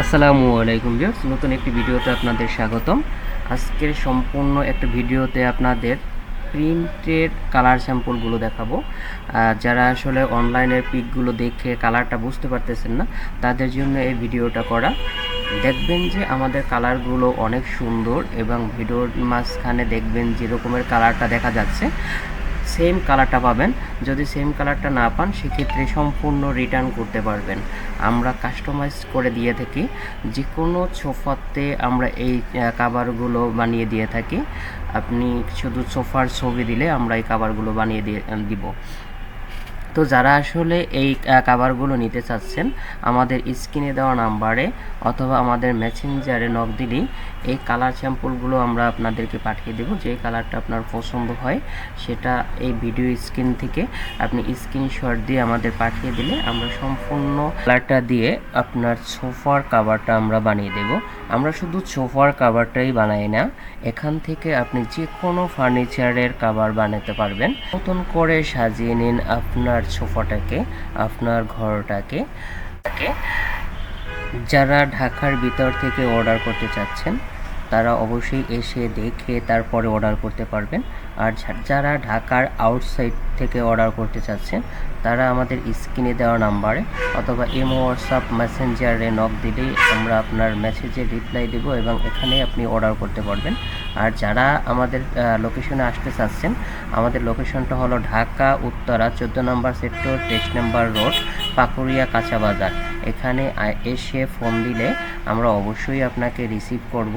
আসসালামু আলাইকুম ভিউয়ার্স নতুন একটি ভিডিওতে আপনাদের স্বাগতম। আজকের সম্পূর্ণ একটা ভিডিওতে আপনাদের প্রিন্টেড কালার স্যাম্পলগুলো দেখাবো। যারা আসলে অনলাইনের পিকগুলো দেখে কালারটা বুঝতে পারতেছেন না, তাদের জন্য এই ভিডিওটা করা। দেখবেন যে আমাদের কালারগুলো অনেক সুন্দর এবং ভিডিওর মাঝখানে দেখবেন যে রকমের কালারটা দেখা যাচ্ছে। সেম কালারটা পাবেন। যদি সেম কালারটা না পান, সেক্ষেত্রে সম্পূর্ণ রিটার্ন করতে পারবেন। আমরা কাস্টমাইজ করে দিয়ে থাকি। যে কোনো সোফাতে আমরা এই কাভারগুলো বানিয়ে দিয়ে থাকি। আপনি শুধু সোফার ছবি দিলে আমরা এই কাভারগুলো বানিয়ে দিয়ে দিব। তো যারা আসলে এই কাভারগুলো নিতে চাচ্ছেন, আমাদের স্ক্রিনে দেওয়া নাম্বারে অথবা আমাদের মেসেঞ্জারে নক দিলেই এই কালার স্যাম্পলগুলো আমরা আপনাদেরকে পাঠিয়ে দেব। যে কালারটা আপনার পছন্দ হয়, সেটা এই ভিডিও স্ক্রিন থেকে আপনি স্ক্রিনশট দিয়ে আমাদের পাঠিয়ে দিলে আমরা সম্পূর্ণ কালারটা দিয়ে আপনার সোফার কাভারটা আমরা বানিয়ে দেব। আমরা শুধু সোফার কাভারটাই বানাই না, এখান থেকে আপনি যে কোনো ফার্নিচারের কাভার বানাতে পারবেন। নতুন করে সাজিয়ে নিন আপনার সোফাটাকে আপনার ঘরটাকে। যারা ঢাকার ভিতর থেকে অর্ডার করতে চাচ্ছেন তারা অবশ্যই এসে দেখে তারপরে অর্ডার করতে পারবেন। আর যারা ঢাকার আউটসাইড থেকে অর্ডার করতে চাচ্ছেন, তারা আমাদের স্ক্রিনে দেওয়া নাম্বারে অথবা এমও হোয়াটসঅ্যাপ মেসেঞ্জারে নক দিলেই আমরা আপনার মেসেজে রিপ্লাই দেব এবং এখানে আপনি অর্ডার করতে পারবেন। আর যারা আমাদের লোকেশনে আসতে চাচ্ছেন, আমাদের লোকেশনটা হলো ঢাকা, উত্তরা, চোদ্দ নম্বর সেক্টর তেইশ নম্বর রোড পাকুড়িয়া কাঁচা বাজার। এখানে এসে ফোন দিলে আমরা অবশ্যই আপনাকে রিসিভ করব।